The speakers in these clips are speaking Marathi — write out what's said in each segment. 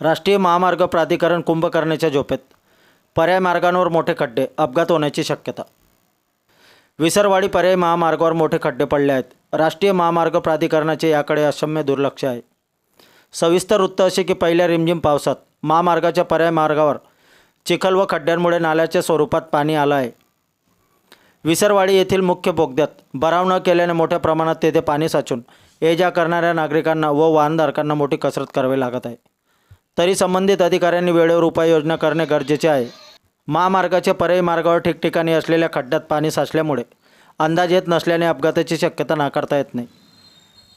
राष्ट्रीय महामार्ग प्राधिकरण कुंभकर्णाच्या झोपेत पर्याय मार्गांवर मोठे खड्डे अपघात होण्याची शक्यता. विसरवाडी पर्यायी महामार्गावर मोठे खड्डे पडले आहेत. राष्ट्रीय महामार्ग प्राधिकरणाचे याकडे अक्षम्य दुर्लक्ष आहे. सविस्तर वृत्त असे की पहिल्या रिमझिम पावसात महामार्गाच्या पर्याय मार्गावर चिखल व खड्ड्यांमुळे नाल्याच्या स्वरूपात पाणी आलं आहे. विसरवाडी येथील मुख्य बोगद्यात भराव न केल्याने मोठ्या प्रमाणात तेथे पाणी साचून ये जा करणाऱ्या नागरिकांना व वाहनधारकांना मोठी कसरत करावी लागत आहे. तरी संबंधित अधिकाऱ्यांनी वेळेवर उपाययोजना करणे गरजेचे आहे. महामार्गाच्या पर्यायी मार्गावर ठिकठिकाणी असलेल्या खड्ड्यात पाणी साचल्यामुळे अंदाज येत नसल्याने अपघाताची शक्यता नाकारता येत नाही.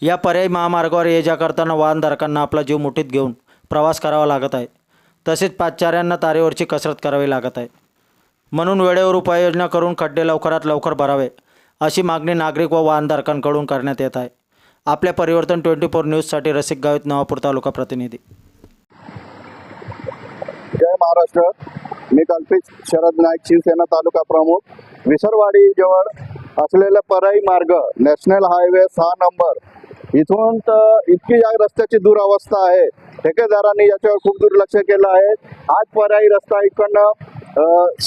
या पर्यायी महामार्गावर ये जा करताना वाहनधारकांना आपला जीव मुठीत घेऊन प्रवास करावा लागत आहे. तसेच पाचचाऱ्यांना तारेवरची कसरत करावी लागत आहे. म्हणून वेळेवर उपाययोजना करून खड्डे लवकरात लवकर भरावे अशी मागणी नागरिक व वाहनधारकांकडून करण्यात येत आहे. आपल्या परिवर्तन ट्वेंटी फोर न्यूजसाठी रसिक गावित नवापूर तालुका प्रतिनिधी. महाराष्ट्र. मी कल्पित शरद नाईक शिवसेना तालुका प्रमुख. विसरवाडी जवळ असलेला पर्यायी मार्ग नॅशनल हायवे सहा नंबर. इथून तर इतकी या रस्त्याची दुरावस्था आहे. ठेकेदारांनी याच्यावर खूप दुर्लक्ष केलं आहे. आज पर्यायी रस्ता इकडनं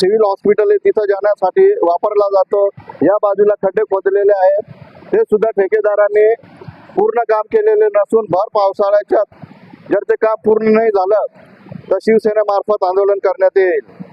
सिव्हिल हॉस्पिटल आहे तिथं जाण्यासाठी वापरला जातो. या बाजूला खड्डे खोदलेले आहेत. ते सुद्धा ठेकेदारांनी पूर्ण काम केलेले नसून भर पावसाळ्याच्या जर ते काम पूर्ण नाही झालं तर शिवसेनेमार्फत आंदोलन करण्यात येईल.